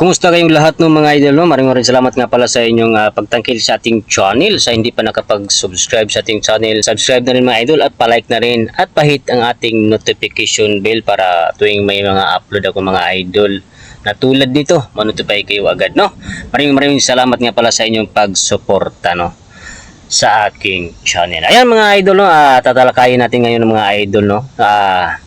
Kumusta kayong lahat ng mga idol? No? Maraming maraming salamat nga pala sa inyong ah, pagtangkil sa ating channel. Sa hindi pa nakapag-subscribe sa ating channel, subscribe na rin mga idol at palike na rin at pahit ang ating notification bell para tuwing may mga upload ako mga idol na tulad dito, manotify kayo agad. No? Maraming maraming salamat nga pala sa inyong pagsuporta no? sa aking channel. Ayan mga idol, no? ah, tatalakayin natin ngayon ng mga idol. No? Ah,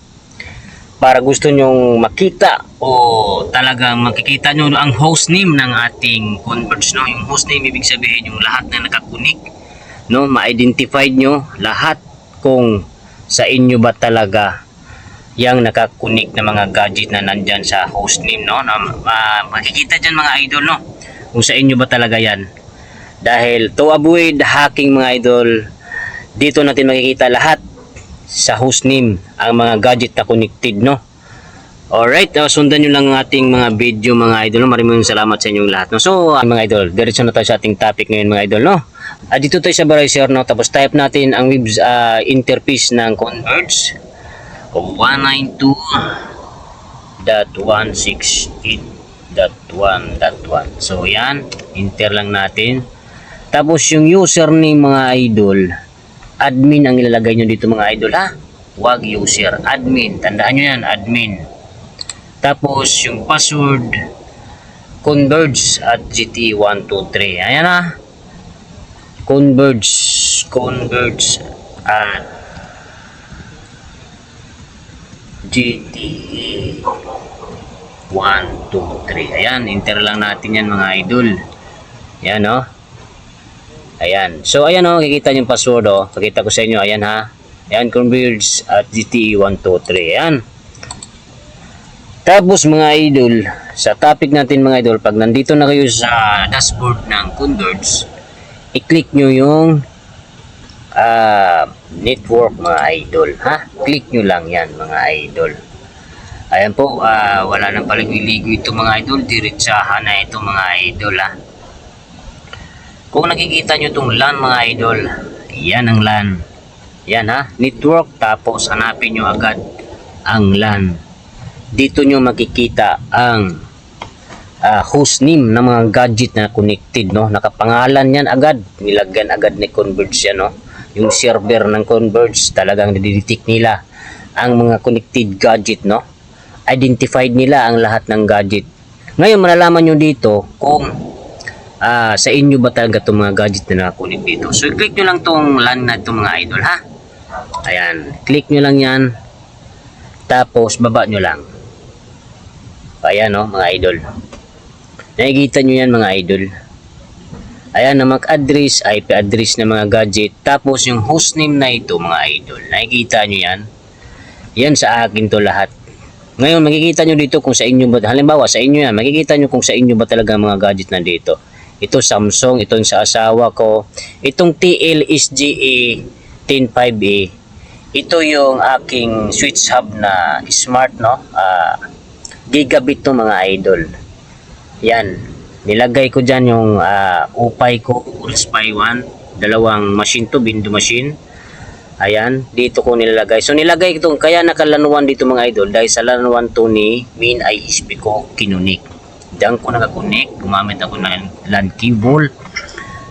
para gusto nyong makita o talagang makikita nyo ang host name ng ating Converge no? Yung host name ibig sabihin yung lahat na nakakunik no? Ma-identify nyo lahat kung sa inyo ba talaga yung nakakunik na mga gadget na nandyan sa host name no? Na ma- makikita dyan mga idol no? Kung sa inyo ba talaga yan. Dahil to avoid hacking mga idol dito natin makikita lahat sa host ang mga gadget na connected no Alright, uh, sundan nyo lang ang ating mga video mga idol. no? Maraming salamat sa inyong lahat. No? So, uh, mga idol, diretso na tayo sa ating topic ngayon mga idol. No? Ah, dito tayo sa Verizon. No? Tapos type natin ang web uh, interface ng Converge. 192.168.1.1. So, yan. Enter lang natin. Tapos yung username mga idol, admin ang ilalagay nyo dito mga idol ha. Huwag user, admin. Tandaan nyo yan, admin. Tapos yung password converge at GT123. Ayan na. Converge converge at GTE 123. Ayan, enter lang natin yan mga idol. Ayan no. Ayan. So ayan oh, kikita yung password oh. Pakita ko sa inyo, ayan ha. Ayan, converge at GTE 123. Ayan. Tapos mga idol, sa topic natin mga idol, pag nandito na kayo sa dashboard ng Converge, i-click nyo yung ah, network mga idol, ha? Click nyo lang yan mga idol. Ayan po, ah, wala nang paligoy-ligoy ito mga idol, diretsahan na ito mga idol ha. Kung nakikita nyo itong LAN mga idol, yan ang LAN. Yan ha, network tapos hanapin nyo agad ang LAN. Dito nyo makikita ang ah, host name ng mga gadget na connected no? Nakapangalan yan agad. Nilagyan agad ni Converge yan no? Yung server ng Converge talagang nididetect nila ang mga connected gadget no? Identified nila ang lahat ng gadget. Ngayon malalaman nyo dito kung ah, sa inyo ba talaga itong mga gadget na nakakunik dito so click nyo lang tong LAN na itong mga idol ha ayan click nyo lang yan tapos baba nyo lang Ayan no, mga idol. Nakikita nyo yan mga idol. Ayan na mag-address, IP address ng mga gadget. Tapos yung hostname na ito mga idol. Nakikita nyo yan. Yan sa akin to lahat. Ngayon, makikita nyo dito kung sa inyo ba, halimbawa sa inyo yan, makikita nyo kung sa inyo ba talaga mga gadget na dito. Ito Samsung, itong sa asawa ko. Itong TL SGA 105A. Ito yung aking switch hub na smart, no? Ah, gigabit to mga idol. Yan. Nilagay ko dyan yung ah, upay ko, Ulspy 1. Dalawang machine to, bindu machine. Ayan, dito ko nilalagay. So nilagay itong, kaya nakalanuan dito mga idol dahil sa lanuan to ni Min ISP ko kinunik. Diyan ko nakakunik, gumamit ako ng LAN cable.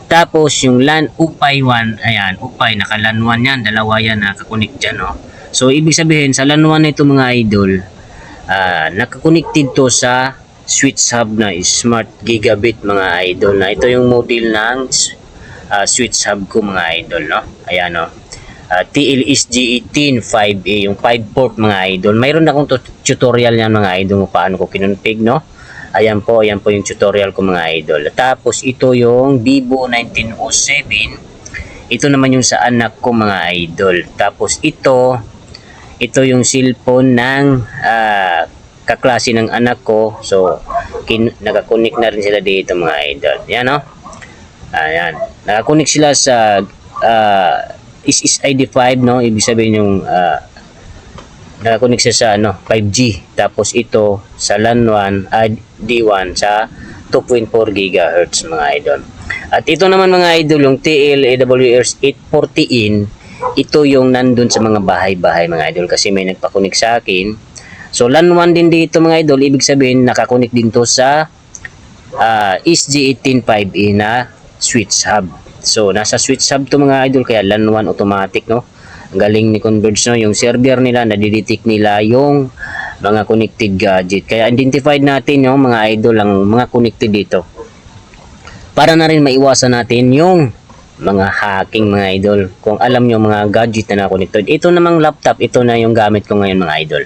Tapos yung LAN upay 1, ayan, upay, nakalanuan yan, dalawa yan nakakunik dyan, no? So ibig sabihin, sa lanuan na ito mga idol, ah nakakonected to sa switch hub na smart gigabit mga idol. Na ito yung model ng ah, switch hub ko mga idol no? Ayan no uh, TLSG 185A yung 5 port mga idol. Mayroon akong tut- tutorial yan mga idol kung paano ko kinonfig no ayan po ayan po yung tutorial ko mga idol tapos ito yung Vivo 1907 ito naman yung sa anak ko mga idol tapos ito ito yung cellphone ng ah, kaklase ng anak ko. So, kin nakakunik na rin sila dito mga idol. Yan no? Ayan. Nakakunik sila sa uh, SSID 5 no? Ibig sabihin yung ah, nakakunik siya sa ano, 5G. Tapos ito sa LAN 1, ah, D1 sa 2.4 GHz mga idol. At ito naman mga idol, yung TL AWS 840in, ito yung nandun sa mga bahay-bahay mga idol kasi may nagpakunik sa akin. So LAN 1 din dito mga idol, ibig sabihin nakakunik din to sa ah, SG185E na switch hub. So, nasa switch hub to mga idol, kaya LAN 1 automatic, no? Galing ni Converge, no? Yung server nila, nadidetect nila yung mga connected gadget. Kaya identified natin yung mga idol, ang mga connected dito. Para na rin maiwasan natin yung mga hacking mga idol. Kung alam nyo mga gadget na na-connected. Ito namang laptop, ito na yung gamit ko ngayon mga idol.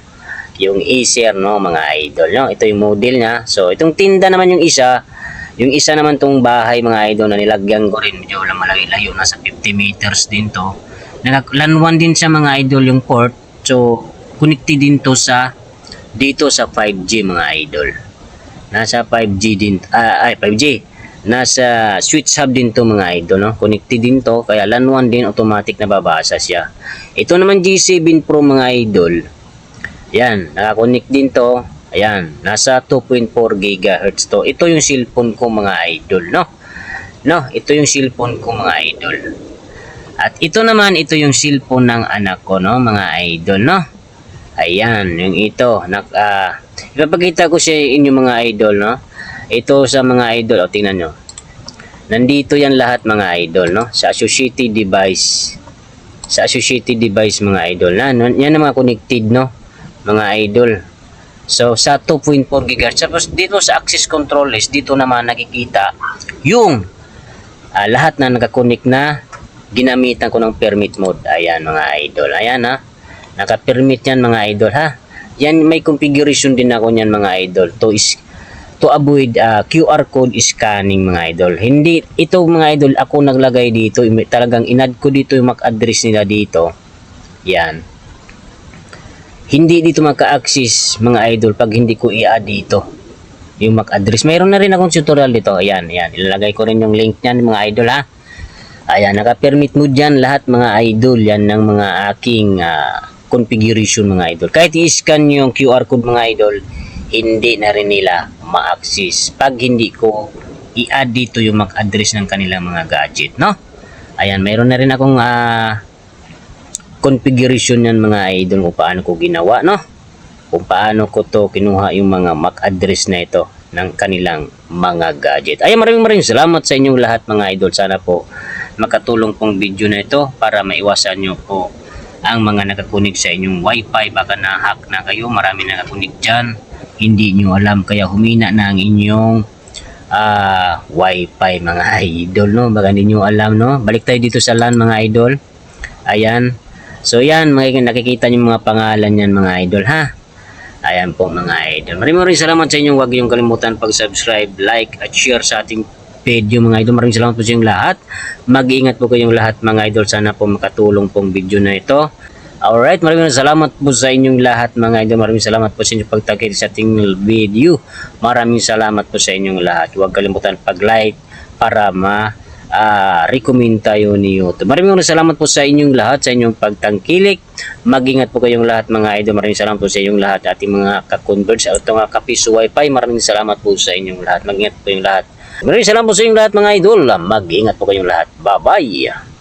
Yung Acer, no, mga idol. No? Ito yung model niya. So, itong tinda naman yung isa. Yung isa naman tong bahay mga idol na nilagyan ko rin. Medyo lang malayo, nasa 50 meters din to. Nalag- Lanwan din siya mga idol yung port. So, connected din to sa dito sa 5G mga idol. Nasa 5G din, ah, ay 5G. Nasa switch hub din to mga idol, no? Connected din to, kaya LAN 1 din automatic na babasa siya. Ito naman G7 Pro mga idol. Yan, nakakonect din to. Ayan, nasa 2.4 GHz to. Ito yung cellphone ko mga idol, no? No, ito yung cellphone ko mga idol. At ito naman, ito yung cellphone ng anak ko, no, mga idol, no? Ayan, yung ito. Nak, ah, ipapakita ko sa inyo mga idol, no? Ito sa mga idol, o tingnan nyo. Nandito yan lahat mga idol, no? Sa associated device. Sa associated device mga idol. Na? Yan ang mga connected, no? Mga idol. So, sa 2.4 GHz. Tapos dito sa access control list, dito naman nakikita yung ah, lahat na nakakonect na ginamitan ko ng permit mode. Ayan mga idol. Ayan ha. Naka-permit yan mga idol ha. Yan may configuration din ako niyan mga idol. To is to avoid ah, QR code scanning mga idol. Hindi ito mga idol ako naglagay dito. Talagang inad ko dito yung MAC address nila dito. Yan. Hindi dito maka-access mga idol pag hindi ko i-add dito yung MAC address. Mayroon na rin akong tutorial dito. Ayan, ayan. Ilalagay ko rin yung link niyan mga idol ha. Ayan, naka-permit mo dyan lahat mga idol. Yan ng mga aking ah, configuration mga idol. Kahit i-scan yung QR code mga idol, hindi na rin nila ma-access pag hindi ko i-add dito yung MAC address ng kanilang mga gadget, no? Ayan, mayroon na rin akong ah, configuration yan mga idol kung paano ko ginawa, no? Kung paano ko to kinuha yung mga MAC address na ito ng kanilang mga gadget. Ay maraming maraming salamat sa inyong lahat mga idol. Sana po makatulong pong video na ito para maiwasan nyo po ang mga nakakunig sa inyong wifi. Baka na-hack na kayo, marami nakakunig dyan. Hindi nyo alam kaya humina na ang inyong ah wifi mga idol no. Baka hindi nyo alam no. Balik tayo dito sa LAN mga idol. Ayan. So yan, nakikita niyo mga pangalan yan mga idol ha. Ayan po mga idol. Maraming salamat sa inyo. Huwag niyong kalimutan pag-subscribe, like, at share sa ating video mga idol. Maraming salamat po sa inyong lahat. Mag-iingat po kayong lahat mga idol. Sana po makatulong pong video na ito. Alright, maraming salamat po sa inyong lahat mga idol. Maraming salamat po sa inyong pagtakil sa ating video. Maraming salamat po sa inyong lahat. Huwag kalimutan pag-like para ma ah recommend tayo ni YouTube. Maraming salamat po sa inyong lahat, sa inyong pagtangkilik. Mag-ingat po kayong lahat mga idol. Maraming salamat po sa inyong lahat, ating mga ka-converge at mga kapiso wifi. Maraming salamat po sa inyong lahat. Mag-ingat po yung lahat. Maraming salamat sa inyong lahat mga idol. Mag-ingat po kayong lahat. Bye-bye.